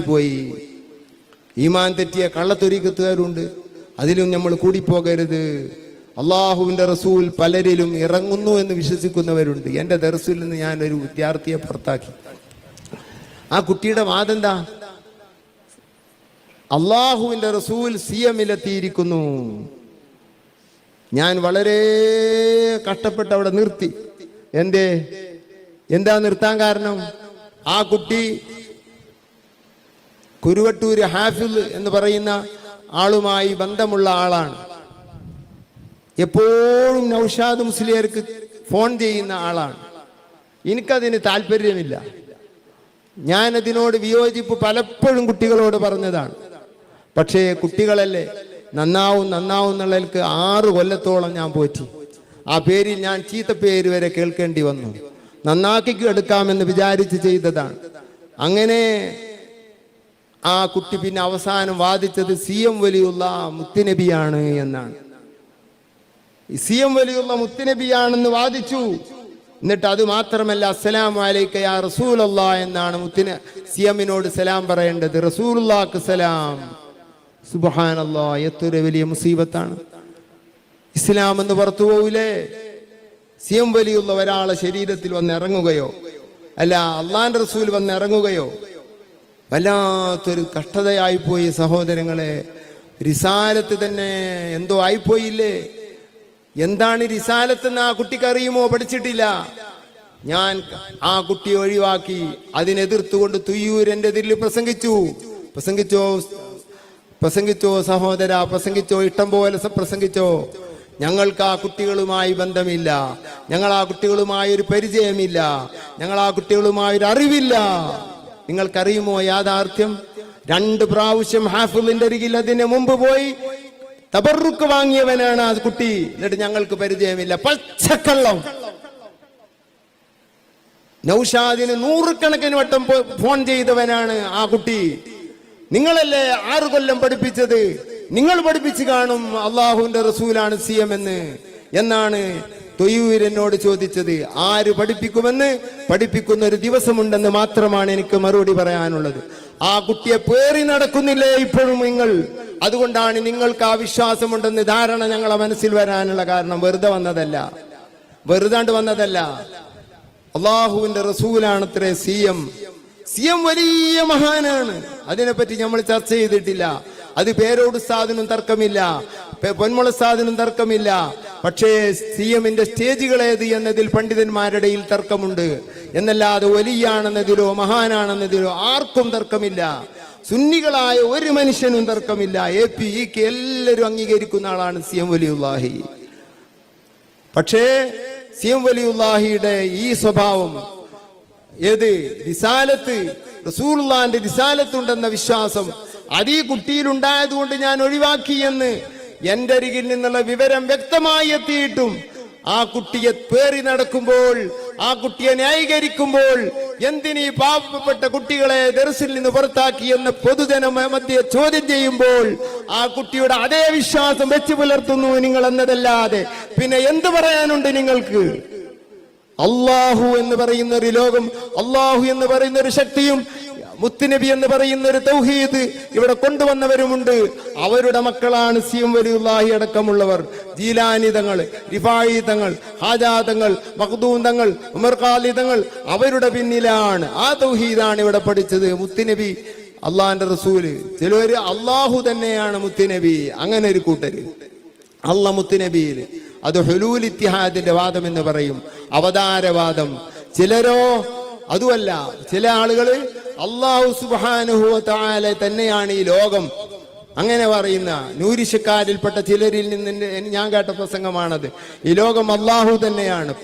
പോയി. ഈമാൻ തെറ്റിയ കള്ളത്തൊരുക്കത്തുകാരുണ്ട് അതിലും നമ്മൾ കൂടിപ്പോകരുത്. അള്ളാഹുവിന്റെ റസൂൽ പലരിലും ഇറങ്ങുന്നു എന്ന് വിശ്വസിക്കുന്നവരുണ്ട്. എന്റെ ദർസിൽ നിന്ന് ഞാൻ ഒരു വിദ്യാർത്ഥിയെ പുറത്താക്കി. ആ കുട്ടിയുടെ വാദം എന്താ അള്ളാഹുവിന്റെ റസൂൽ സി എമ്മിലെത്തിയിരിക്കുന്നു ഞാൻ വളരെ കഷ്ടപ്പെട്ട് അവിടെ നിർത്തി. എന്തേ? എന്താ നിർത്താൻ കാരണം? ആ കുട്ടി കുരുവട്ടൂര് ഹാഫിൽ എന്ന് പറയുന്ന ആളുമായി ബന്ധമുള്ള ആളാണ്. എപ്പോഴും നൌഷാദ് മുസ്ലിയർക്ക് ഫോൺ ചെയ്യുന്ന ആളാണ്. എനിക്കതിന് താല്പര്യമില്ല. ഞാൻ അതിനോട് വിയോജിപ്പ് പലപ്പോഴും കുട്ടികളോട് പറഞ്ഞതാണ്. പക്ഷേ കുട്ടികളല്ലേ നന്നാവും നന്നാവും എന്നുള്ളതിൽക്ക് ആറ് കൊല്ലത്തോളം ഞാൻ പോറ്റി. ആ പേരിൽ ഞാൻ ചീത്ത പേര് വരെ കേൾക്കേണ്ടി വന്നു. നന്നാക്കി എടുക്കാമെന്ന് വിചാരിച്ച് ചെയ്തതാണ്. അങ്ങനെ ആ കുട്ടി പിന്നെ അവസാനം വാദിച്ചത് സി എം വലിയുള്ള മുത്തുനബിയാണ് എന്നാണ്. സി എം വലിയുള്ള മുത്തുനബിയാണെന്ന് വാദിച്ചു. എന്നിട്ട് അത് മാത്രമല്ല അസ്സലാം അലൈക്ക യാ റസൂലല്ല എന്നാണ് മുത്തിന് സി എമ്മിനോട് സലാം പറയേണ്ടത്. റസൂലുല്ലാക്ക് സലാം. സുബഹാനല്ലാ എത്ര വലിയ മുസീബത്താണ്. ഇസ്ലാം എന്ന് പുറത്തു പോവില്ലേ? സി എം വലിയുള്ള ഒരാളെ ശരീരത്തിൽ വന്ന് ഇറങ്ങുകയോ അല്ല അള്ളാന്റെ റസൂൽ വന്ന് ഇറങ്ങുകയോ വല്ലാത്തൊരു കഷ്ടതയായിപ്പോയി സഹോദരങ്ങളെ. റിസാലത്ത് തന്നെ എന്തോ ആയിപ്പോയില്ലേ? എന്താണ് റിസാലത്ത് എന്ന് ആ കുട്ടിക്ക് അറിയുമോ? പഠിച്ചിട്ടില്ല. ഞാൻ ആ കുട്ടിയെ ഒഴിവാക്കി അതിനെതിർത്തുകൊണ്ട് തുയ്യൂരന്റെ എതിരിൽ പ്രസംഗിച്ചു. പ്രസംഗിച്ചോ പ്രസംഗിച്ചോ സഹോദര പ്രസംഗിച്ചോ ഇഷ്ടം പോലെ പ്രസംഗിച്ചോ? ഞങ്ങൾക്ക് ആ കുട്ടികളുമായി ബന്ധമില്ല. ഞങ്ങൾ ആ കുട്ടികളുമായി ഒരു പരിചയമില്ല. ഞങ്ങൾ ആ കുട്ടികളുമായി ഒരു അറിവില്ല. നിങ്ങൾക്കറിയുമോ യാഥാർത്ഥ്യം? രണ്ട് പ്രാവശ്യം ഹാഫിളിന്റെ അരികിൽ അതിന് മുമ്പ് പോയി തബറുക്ക് വാങ്ങിയവനാണ് ആ കുട്ടി. എന്നിട്ട് ഞങ്ങൾക്ക് പരിചയമില്ല. പച്ചക്കള്ളം. നൗഷാദിന് നൂറുകണക്കിന് വട്ടം ഫോൺ ചെയ്തവനാണ് ആ കുട്ടി. നിങ്ങളല്ലേ ആറു കൊല്ലം പഠിപ്പിച്ചത്? നിങ്ങൾ പഠിപ്പിച്ചു കാണും അള്ളാഹുവിന്റെ റസൂലാണ് സി എം എന്ന്. എന്നാണ് തൊയ്യൂർ എന്നോട് ചോദിച്ചത് ആര് പഠിപ്പിക്കുമെന്ന്? പഠിപ്പിക്കുന്ന ഒരു ദിവസമുണ്ടെന്ന് മാത്രമാണ് എനിക്ക് മറുപടി പറയാനുള്ളത്. ആ കുട്ടിയെ പേറി നടക്കുന്നില്ലേ ഇപ്പോഴും നിങ്ങൾ? അതുകൊണ്ടാണ് നിങ്ങൾക്ക് ആ വിശ്വാസമുണ്ടെന്ന് ധാരണ ഞങ്ങളെ മനസ്സിൽ വരാനുള്ള കാരണം വെറുതെ വന്നതല്ല. വെറുതാണ്ട് വന്നതല്ല. അള്ളാഹുവിന്റെ റസൂലാണത്രേ സി എം. സി എം വലിയ മഹാനാണ്. അതിനെപ്പറ്റി നമ്മൾ ചർച്ച ചെയ്തിട്ടില്ല. അത് പേരോട് സാധനം തർക്കമില്ല. പൊന്മുള സാധനം തർക്കമില്ല. പക്ഷേ സി എമ്മിന്റെ സ്റ്റേജുകൾ ഏത് എന്നതിൽ പണ്ഡിതന്മാരുടെ തർക്കമുണ്ട്. എന്നല്ലാതെ വലിയാണെന്നതിലോ മഹാനാണെന്നതിലോ ആർക്കും തർക്കമില്ല. സുന്നികളായ ഒരു മനുഷ്യനും തർക്കമില്ല. എ പി ഇ കെ എല്ലാവരും അംഗീകരിക്കുന്ന ആളാണ് സി എം വലിയുല്ലാഹി പക്ഷേ സി എം വലിയുല്ലാഹിയുടെ ഈ സ്വഭാവം ഏത്? റിസാലത്ത്. റസൂലുള്ളാന്റെ റിസാലത്തുണ്ടെന്ന വിശ്വാസം അത് ഈ കുട്ടിയിലുണ്ടായതുകൊണ്ട് ഞാൻ ഒഴിവാക്കി എന്ന് എന്റെ അരികിൽ നിന്നുള്ള വിവരം വ്യക്തമായി എത്തിയിട്ടും ആ കുട്ടിയെ പേറി നടക്കുമ്പോൾ ആ കുട്ടിയെ ന്യായീകരിക്കുമ്പോൾ എന്തിനീ പാവപ്പെട്ട കുട്ടികളെ ദർസിൽ നിന്ന് പുറത്താക്കി എന്ന് പൊതുജന മധ്യ ചോദ്യം ചെയ്യുമ്പോൾ ആ കുട്ടിയുടെ അതേ വിശ്വാസം വെച്ചു പുലർത്തുന്നു നിങ്ങൾ എന്നതല്ലാതെ. പിന്നെ എന്ത് പറയാനുണ്ട് നിങ്ങൾക്ക്? അള്ളാഹു എന്ന് പറയുന്ന ഒരു ലോകം അള്ളാഹു എന്ന് പറയുന്ന ഒരു ശക്തിയും മുത്തുനബി എന്ന് പറയുന്ന ഒരു തൗഹീദ് ഇവിടെ കൊണ്ടുവന്നവരുമുണ്ട്. അവരുടെ മക്കളാണ് സിയം വലിയുള്ളാഹി അടക്കമുള്ളവർ. ജീലാനിതങ്ങൾ റിഫായിതങ്ങൾ ഹാജാതങ്ങൾ മഖ്ദൂന്തങ്ങൾ ഉമർ ഖാലിദങ്ങൾ അവരുടെ പിന്നിലാണ്. ആ തൗഹീദാണ് ഇവിടെ പഠിച്ചത് മുത്തുനബി. അള്ളാഹിന്റെ റസൂൽ. ചിലവര് അള്ളാഹു തന്നെയാണ് മുത്തുനബി. അങ്ങനെ ഒരു കൂട്ടര്. അള്ള മുത്തുനബിയിൽ. അത് ഹുലൂൽ ഇത്തിഹാദിന്റെ വാദം എന്ന് പറയും. അവതാരവാദം. ചിലരോ അതുമല്ല ചില ആളുകൾ അള്ളാഹു സുബാനുഹു താല തന്നെയാണ് ഈ ലോകം. അങ്ങനെ പറയുന്ന നൂരിശക്കാരിൽപ്പെട്ട ചിലരിൽ നിന്ന് ഞാൻ കേട്ട പ്രസംഗമാണത്. ഈ ലോകം അള്ളാഹു തന്നെയാണ്.